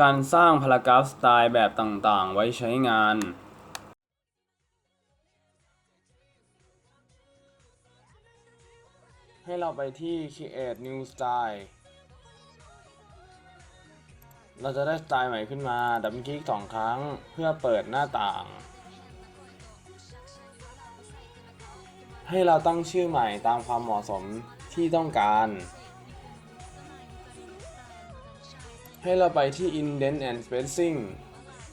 การสร้างพารากราฟสไตล์แบบต่างๆ ไว้ใช้งานให้เราไปที่ create new style เราจะได้สไตล์ใหม่ขึ้นมา ดับเบิลคลิกสองครั้งเพื่อเปิดหน้าต่าง ให้เราตั้งชื่อใหม่ตามความเหมาะสมที่ต้องการ ให้เราไปที่ indent and spacing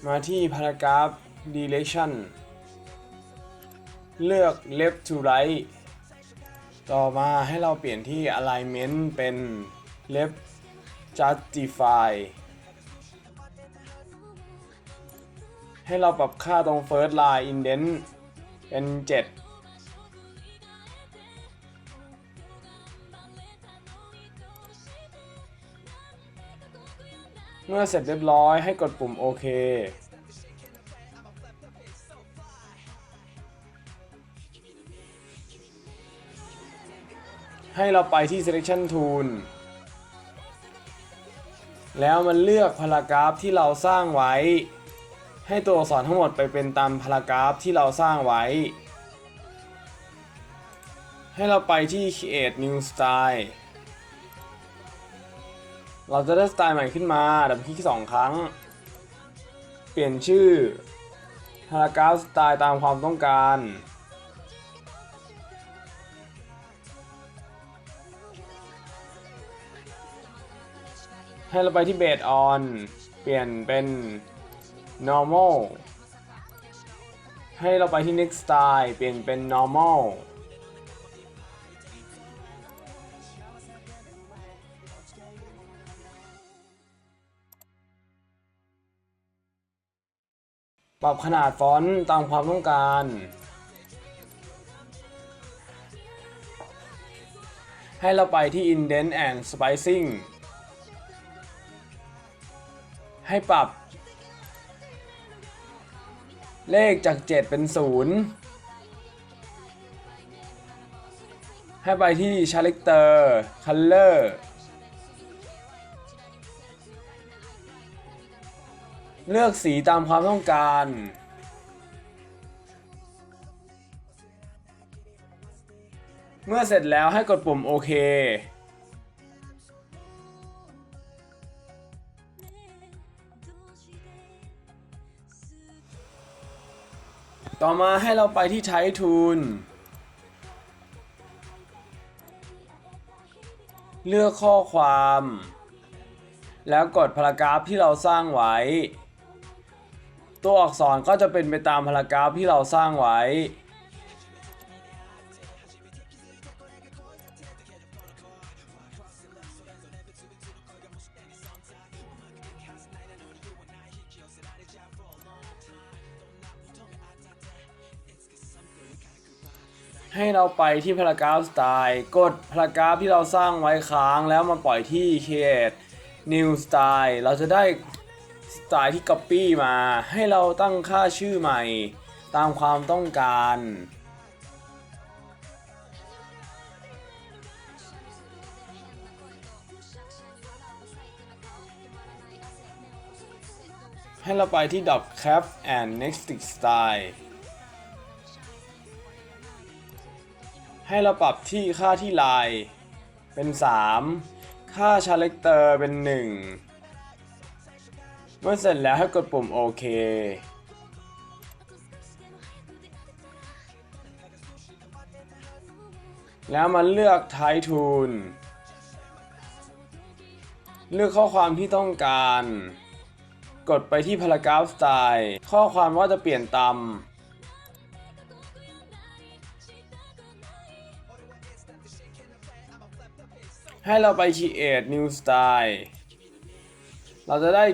มาที่ paragraph direction เลือก left to right ต่อมาให้เราเปลี่ยนที่ alignment เป็น left justify ให้เราปรับค่าตรง first line indent เป็น 7 เมื่อเสร็จเรียบร้อยให้กดปุ่มโอเคให้เราไปที่ selection tool แล้วมันเลือกพารากราฟที่เราสร้างไว้ ให้ตัวอักษรทั้งหมดไปเป็นตามพารากราฟที่เราสร้างไว้ ให้เราไปที่ create new style เราจะได้สไตล์ใหม่ขึ้นมาดับคลิกสองครั้ง เปลี่ยนชื่อพารากราฟสไตล์ตามความต้องการ ให้เราไปที่ Base on เปลี่ยนเป็น normal ให้เราไปที่ next style เปลี่ยนเป็น normal ปรับขนาดฟอนต์ตามความต้องการ ให้เราไปที่ indent and spacing ให้ปรับ เลขจาก 7 เป็น 0 ให้ไปที่ character color เลือกสีตามความต้องการ เมื่อเสร็จแล้วให้กดปุ่มโอเค ต่อมาให้เราไปที่ใช้ทูลเลือกข้อความ แล้วกดพารากราฟที่เราสร้างไว้ ตัวอักษรก็จะเป็นไปตามพารากราฟที่เราสร้างไว้ ให้เราไปที่พารากราฟสไตล์กดพารากราฟที่เราสร้างไว้ค้างแล้วมาปล่อยที่ create new style เราจะได้ ไตล์ที่ copy มาให้เราตั้งค่าชื่อใหม่ ตามความต้องการ ให้เราไปที่ dot cap and next style ให้เราปรับที่ค่าที่ลายเป็น 3 ค่าชาเลคเตอร์เป็น 1 เมื่อเสร็จแล้วให้กดปุ่มโอเค แล้วมันเลือก Type Tool เลือกข้อความที่ต้องการ กดไปที่ Paragraph Style ข้อความว่าจะเปลี่ยนตามให้เราไป create new style เราจะได้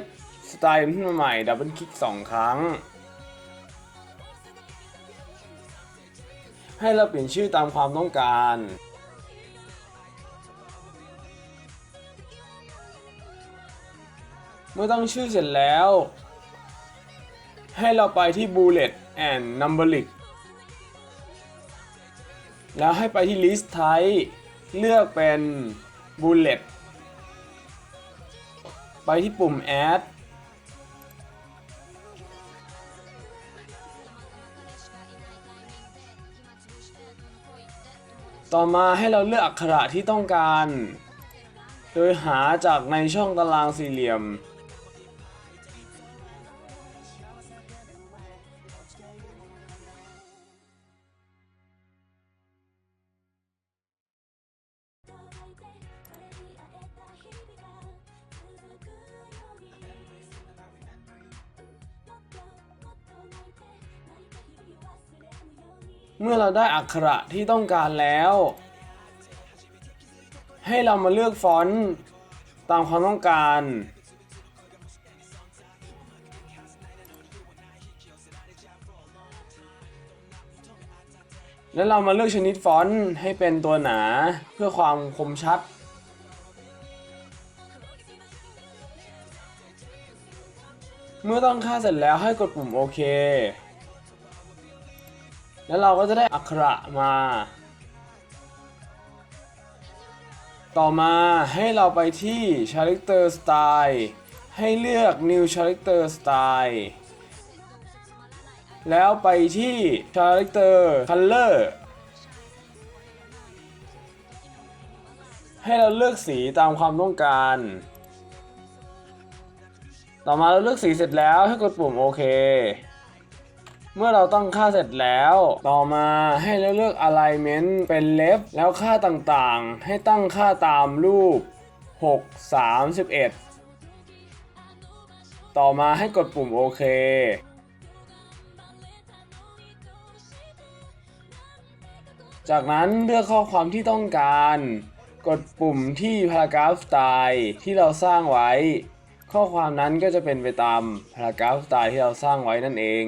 สไตล์ขึ้นมาใหม่ดับเบิลคลิกสองครั้ง ให้เราเปลี่ยนชื่อตามความต้องการเมื่อตั้งชื่อเสร็จแล้ว ให้เราไปที่ bullet and numeric แล้วให้ไปที่ list type เลือกเป็น bullet ไปที่ปุ่ม add ต่อมาให้เราเลือกอักขระที่ต้องการ โดยหาจากในช่องตารางสี่เหลี่ยม เมื่อเราได้อักขระที่ต้องการแล้ว ให้เรามาเลือกฟอนต์ตามความต้องการ แล้วเรามาเลือกชนิดฟอนต์ให้เป็นตัวหนาเพื่อความคมชัดเมื่อตั้งค่าเสร็จแล้วให้กดปุ่มโอเค แล้วเราก็จะได้อักขระมา ต่อมาให้เราไปที่ Character Style ให้เลือก New Character Style แล้วไปที่ Character Color ให้เราเลือกสีตามความต้องการ ต่อมาเราเลือกสีเสร็จแล้วให้กดปุ่มโอเค เมื่อเราตั้งค่าเสร็จแล้ว ต่อมาให้เราเลือก alignment เป็น left แล้วค่าต่างๆ ให้ตั้งค่าตามรูป 6 31 ต่อมาให้กดปุ่มโอเคจากนั้นเลือกข้อความที่ต้องการ กดปุ่มที่ paragraph style ที่เราสร้างไว้ ข้อความนั้นก็จะเป็นไปตาม paragraph style ที่เราสร้างไว้นั่นเอง